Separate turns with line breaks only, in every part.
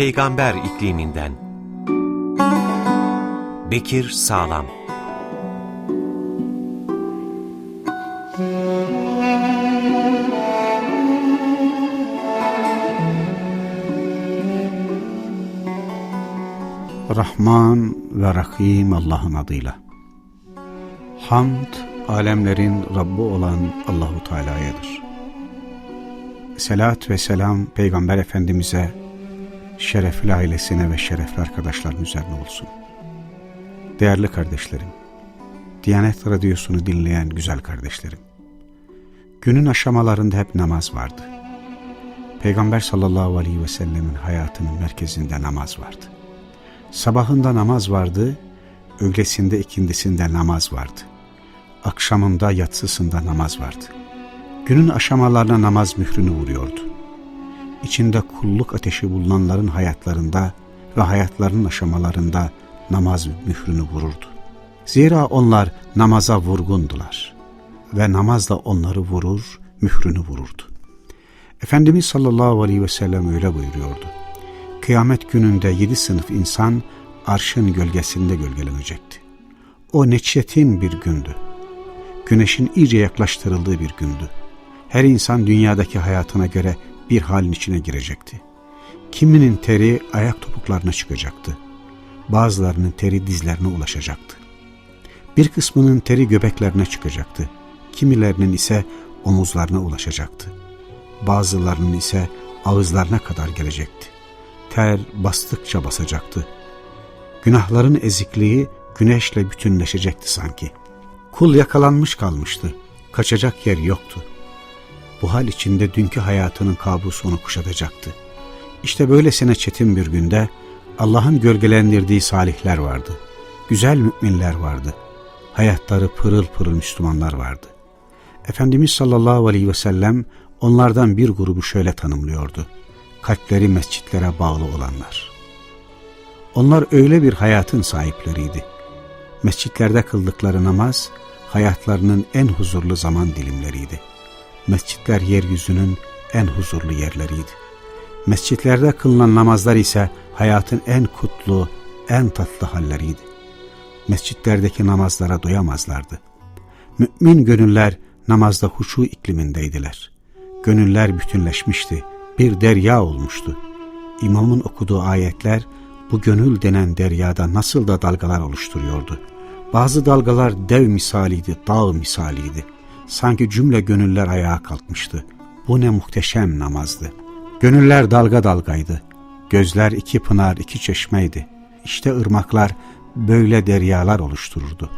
Peygamber ikliminden Bekir Sağlam
Rahman ve Rahim Allah'ın adıyla. Hamd, alemlerin Rabbi olan Allahu Teala'yadır. Selat ve selam Peygamber Efendimiz'e, şerefli ailesine ve şerefli arkadaşların üzerine olsun. Değerli kardeşlerim, Diyanet Radyosu'nu dinleyen güzel kardeşlerim, günün aşamalarında hep namaz vardı. Peygamber sallallahu aleyhi ve sellemin hayatının merkezinde namaz vardı. Sabahında namaz vardı, öğlesinde ikindisinde namaz vardı. Akşamında yatsısında namaz vardı. Günün aşamalarına namaz mührünü vuruyordu. İçinde kulluk ateşi bulunanların hayatlarında ve hayatlarının aşamalarında namaz mührünü vururdu. Zira onlar namaza vurgundular ve namazla onları vurur, mührünü vururdu. Efendimiz sallallahu aleyhi ve sellem öyle buyuruyordu. Kıyamet gününde yedi sınıf insan arşın gölgesinde gölgelenecekti. O ne çetin bir gündü. Güneşin iyice yaklaştırıldığı bir gündü. Her insan dünyadaki hayatına göre bir halin içine girecekti. Kiminin teri ayak topuklarına çıkacaktı. Bazılarının teri dizlerine ulaşacaktı. Bir kısmının teri göbeklerine çıkacaktı. Kimilerinin ise omuzlarına ulaşacaktı. Bazılarının ise ağızlarına kadar gelecekti ter bastıkça basacaktı. Günahların ezikliği güneşle bütünleşecekti sanki. Kul yakalanmış kalmıştı. Kaçacak yer yoktu. Bu hal içinde dünkü hayatının kabusu onu kuşatacaktı. İşte böylesine çetin bir günde Allah'ın gölgelendirdiği salihler vardı. Güzel müminler vardı. Hayatları pırıl pırıl Müslümanlar vardı. Efendimiz sallallahu aleyhi ve sellem onlardan bir grubu şöyle tanımlıyordu kalpleri mescitlere bağlı olanlar. Onlar öyle bir hayatın sahipleriydi. Mescitlerde kıldıkları namaz, hayatlarının en huzurlu zaman dilimleriydi. Mescitler yeryüzünün en huzurlu yerleriydi. Mescitlerde kılınan namazlar ise hayatın en kutlu, en tatlı halleriydi. Mescitlerdeki namazlara doyamazlardı. Mümin gönüller namazda huşu iklimindeydiler. Gönüller bütünleşmişti, bir derya olmuştu. İmamın okuduğu ayetler bu gönül denen deryada nasıl da dalgalar oluşturuyordu. Bazı dalgalar dev misaliydi, dağ misaliydi. Sanki cümle gönüller ayağa kalkmıştı. Bu ne muhteşem namazdı. Gönüller dalga dalgaydı. Gözler iki pınar, iki çeşmeydi. İşte ırmaklar böyle deryalar oluştururdu.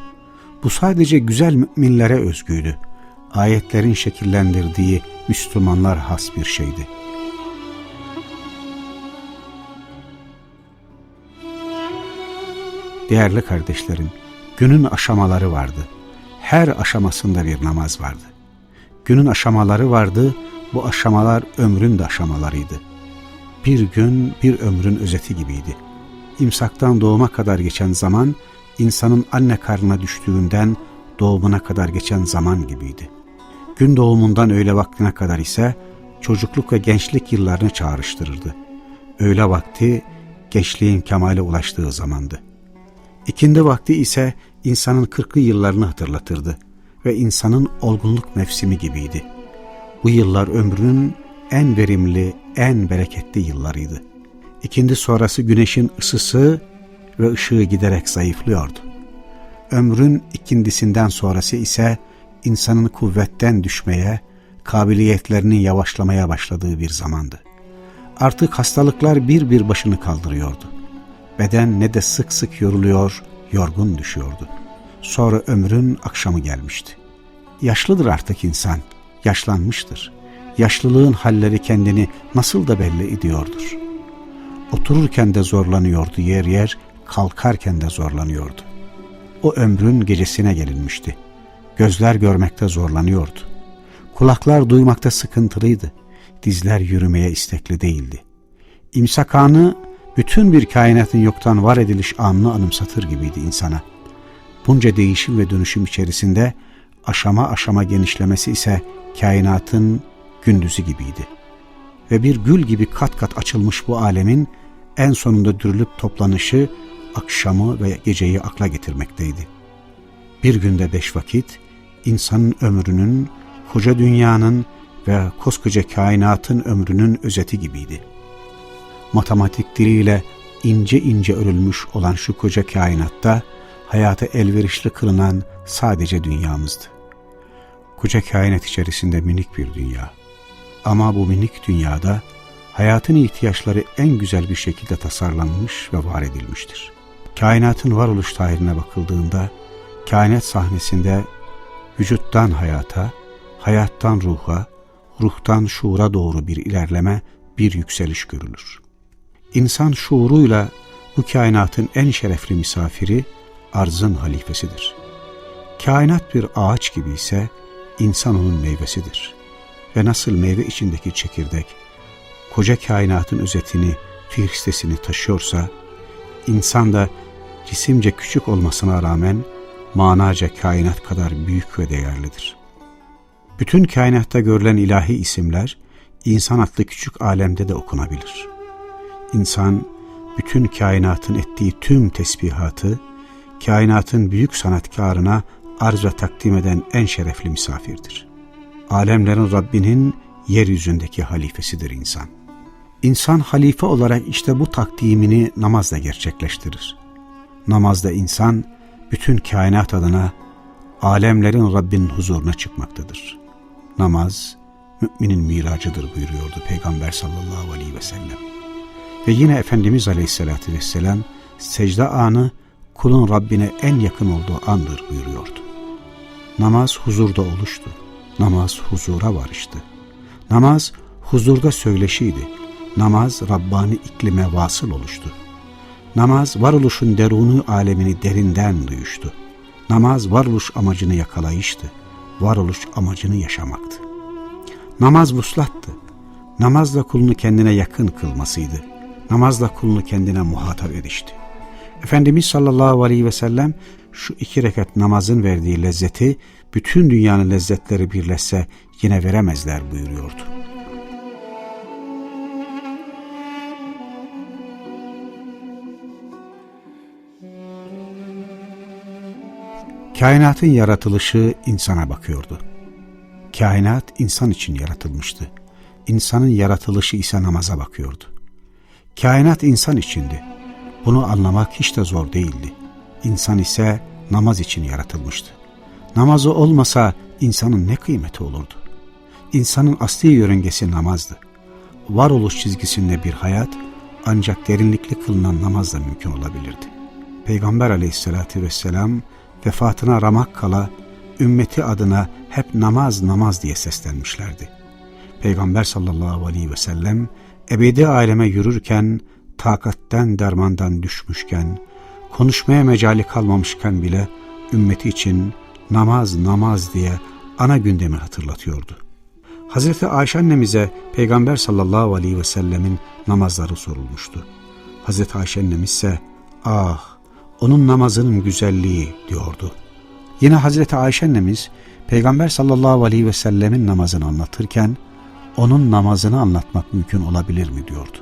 Bu sadece güzel müminlere özgüydü. Ayetlerin şekillendirdiği Müslümanlar has bir şeydi. Değerli kardeşlerim, günün aşamaları vardı. Her aşamasında bir namaz vardı. Günün aşamaları vardı, bu aşamalar ömrün de aşamalarıydı. Bir gün bir ömrün özeti gibiydi. İmsaktan doğuma kadar geçen zaman, insanın anne karnına düştüğünden doğumuna kadar geçen zaman gibiydi. Gün doğumundan öğle vaktine kadar ise çocukluk ve gençlik yıllarını çağrıştırırdı. Öğle vakti gençliğin kemale ulaştığı zamandı. İkindi vakti ise insanın kırklı yıllarını hatırlatırdı ve insanın olgunluk mevsimi gibiydi. Bu yıllar ömrünün en verimli, en bereketli yıllarıydı. İkindi sonrası güneşin ısısı ve ışığı giderek zayıflıyordu. Ömrün ikindisinden sonrası ise insanın kuvvetten düşmeye, kabiliyetlerinin yavaşlamaya başladığı bir zamandı. Artık hastalıklar bir bir başını kaldırıyordu. Beden ne de sık sık yoruluyor, yorgun düşüyordu. Sonra ömrün akşamı gelmişti. Yaşlıdır artık insan, yaşlanmıştır. Yaşlılığın halleri kendini nasıl da belli ediyordur. Otururken de zorlanıyordu yer yer, kalkarken de zorlanıyordu. O ömrün gecesine gelinmişti. Gözler görmekte zorlanıyordu. Kulaklar duymakta sıkıntılıydı. Dizler yürümeye istekli değildi. İmsak anı bütün bir kainatın yoktan var ediliş anını anımsatır gibiydi insana. Bunca değişim ve dönüşüm içerisinde aşama aşama genişlemesi ise kainatın gündüzü gibiydi. Ve bir gül gibi kat kat açılmış bu alemin en sonunda dürülüp toplanışı akşamı ve geceyi akla getirmekteydi. Bir günde beş vakit insanın ömrünün, koca dünyanın ve koskoca kainatın ömrünün özeti gibiydi. Matematik diliyle ince ince örülmüş olan şu koca kainatta hayata elverişli kılınan sadece dünyamızdı. Koca kainat içerisinde minik bir dünya. Ama bu minik dünyada hayatın ihtiyaçları en güzel bir şekilde tasarlanmış ve var edilmiştir. Kainatın varoluş tarihine bakıldığında, kainat sahnesinde vücuttan hayata, hayattan ruha, ruhtan şuura doğru bir ilerleme, bir yükseliş görülür. İnsan şuuruyla bu kainatın en şerefli misafiri, arzın halifesidir. Kainat bir ağaç gibi ise, insan onun meyvesidir. Ve nasıl meyve içindeki çekirdek, koca kainatın özetini, fihristesini taşıyorsa, insan da cisimce küçük olmasına rağmen manaca kainat kadar büyük ve değerlidir. Bütün kainatta görülen ilahi isimler, insan adlı küçük alemde de okunabilir. İnsan, bütün kainatın ettiği tüm tesbihatı, kainatın büyük sanatkarına arz ve takdim eden en şerefli misafirdir. Alemlerin Rabbinin yeryüzündeki halifesidir insan. İnsan halife olarak işte bu takdimini namazla gerçekleştirir. Namazda insan bütün kainat adına alemlerin Rabbinin huzuruna çıkmaktadır. Namaz, müminin miracıdır buyuruyordu Peygamber sallallahu aleyhi ve sellem. Ve yine Efendimiz aleyhissalatü vesselam secde anı kulun Rabbine en yakın olduğu andır buyuruyordu. Namaz huzurda oluştu. Namaz huzura varıştı. Namaz huzurda söyleşiydi. Namaz Rabbani iklime vasıl oluştu. Namaz varoluşun derunu alemini derinden duyuştu. Namaz varoluş amacını yakalayıştı. Varoluş amacını yaşamaktı. Namaz vuslattı. Namazla kulunu kendine yakın kılmasıydı. Namazla kulunu kendine muhatap edişti. Efendimiz sallallahu aleyhi ve sellem şu iki rekat namazın verdiği lezzeti bütün dünyanın lezzetleri birleşse yine veremezler buyuruyordu. Kainatın yaratılışı insana bakıyordu. Kainat insan için yaratılmıştı. İnsanın yaratılışı ise namaza bakıyordu. Kainat insan içindi. Bunu anlamak hiç de zor değildi. İnsan ise namaz için yaratılmıştı. Namazı olmasa insanın ne kıymeti olurdu? İnsanın asli yörüngesi namazdı. Varoluş çizgisinde bir hayat ancak derinlikli kılınan namazla mümkün olabilirdi. Peygamber aleyhissalatü vesselam vefatına ramak kala ümmeti adına hep namaz namaz diye seslenmişlerdi. Peygamber sallallahu aleyhi ve sellem ebedi aleme yürürken takatten dermandan düşmüşken konuşmaya mecali kalmamışken bile ümmeti için namaz namaz diye ana gündemi hatırlatıyordu. Hazreti Ayşe annemize Peygamber sallallahu aleyhi ve sellemin namazları sorulmuştu. Hazreti Ayşe annemiz ise ah onun namazının güzelliği diyordu. Yine Hazreti Ayşe annemiz Peygamber sallallahu aleyhi ve sellemin namazını anlatırken onun namazını anlatmak mümkün olabilir mi diyordu.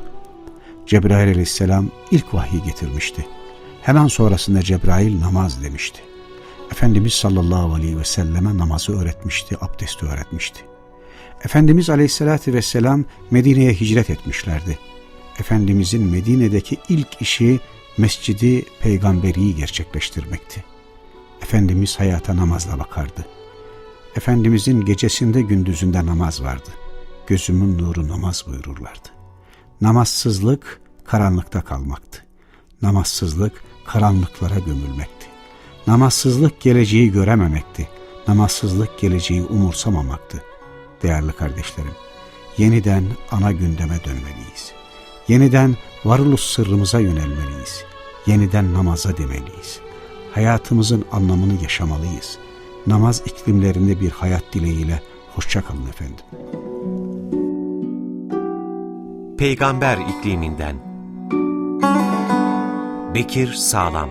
Cebrail aleyhisselam ilk vahyi getirmişti. Hemen sonrasında Cebrail namaz demişti. Efendimiz sallallahu aleyhi ve selleme namazı öğretmişti, abdesti öğretmişti. Efendimiz aleyhissalatü vesselam Medine'ye hicret etmişlerdi. Efendimizin Medine'deki ilk işi mescidi peygamberiyi gerçekleştirmekti. Efendimiz hayata namazla bakardı. Efendimizin gecesinde gündüzünde namaz vardı. Gözümün nuru namaz buyururlardı. Namazsızlık karanlıkta kalmaktı. Namazsızlık karanlıklara gömülmekti. Namazsızlık geleceği görememekti. Namazsızlık geleceği umursamamaktı. Değerli kardeşlerim, yeniden ana gündeme dönmeliyiz. Yeniden varoluş sırrımıza yönelmeliyiz. Yeniden namaza demeliyiz. Hayatımızın anlamını yaşamalıyız. Namaz iklimlerinde bir hayat dileğiyle hoşçakalın efendim.
Peygamber ikliminden. Bekir Sağlam